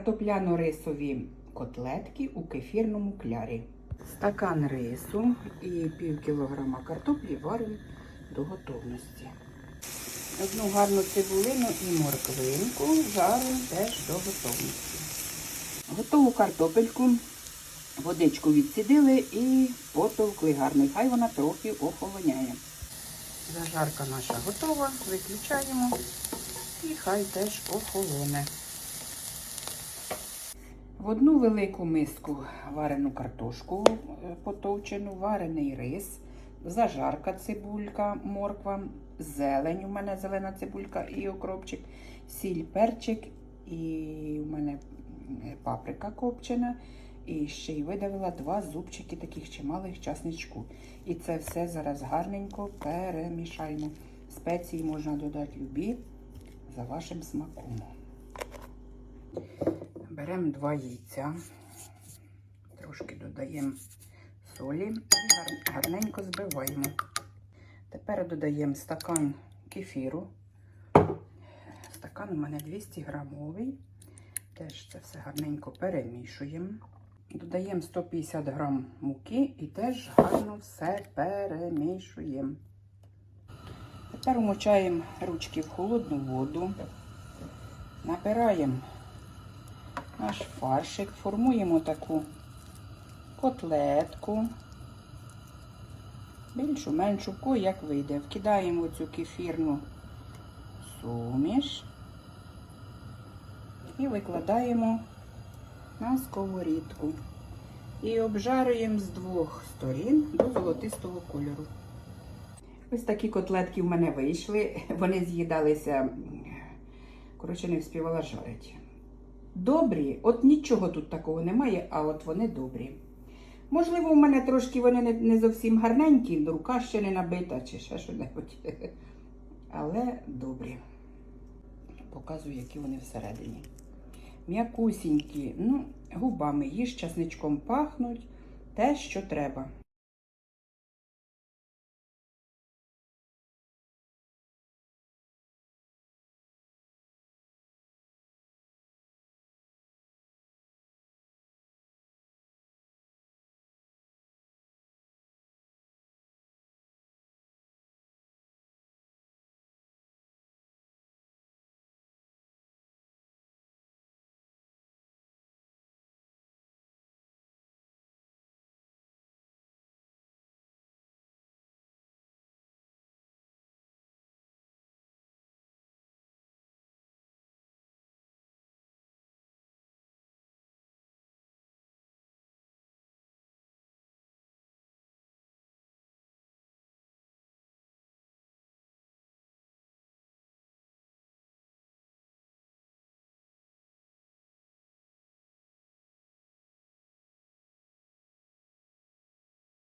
Картопляно-рисові котлетки у кефірному клярі. Стакан рису і пів кілограма картоплі варимо до готовності. Одну гарну цибулину і морквинку жаримо теж до готовності. Готову картопельку, водичку відсідили і потовкли гарно. Хай вона трохи охолоняє. Зажарка наша готова, виключаємо і хай теж охолоне. В одну велику миску варену картошку е, потовчену, варений рис, зажарка, цибулька, морква, зелень. У мене зелена цибулька і окропчик, сіль, перчик, і у мене е, паприка копчена. І ще й видавила два зубчики таких чималих часничку. І це все зараз гарненько перемішаємо. Спеції можна додати любі за вашим смаком. Беремо два яйця, трошки додаємо солі і гарненько збиваємо. Тепер додаємо стакан кефіру. Стакан у мене 200 грамовий. Теж це все гарненько перемішуємо. Додаємо 150 грам муки і теж гарно все перемішуємо. Тепер умочаємо ручки в холодну воду, набираємо наш фаршик, формуємо таку котлетку, більшу, меншу, як вийде. Вкидаємо цю кефірну суміш і викладаємо на сковорідку. І обжарюємо з двох сторін до золотистого кольору. Ось такі котлетки в мене вийшли. Вони з'їдалися, коротше, не вспівала жарити. Добрі, от нічого тут такого немає, а от вони добрі. Можливо, в мене трошки вони не, не зовсім гарненькі, рука ще не набита чи ще що-небудь. Але добрі. Показую, які вони всередині. М'якусінькі, ну, губами їж, часничком пахнуть, те, що треба.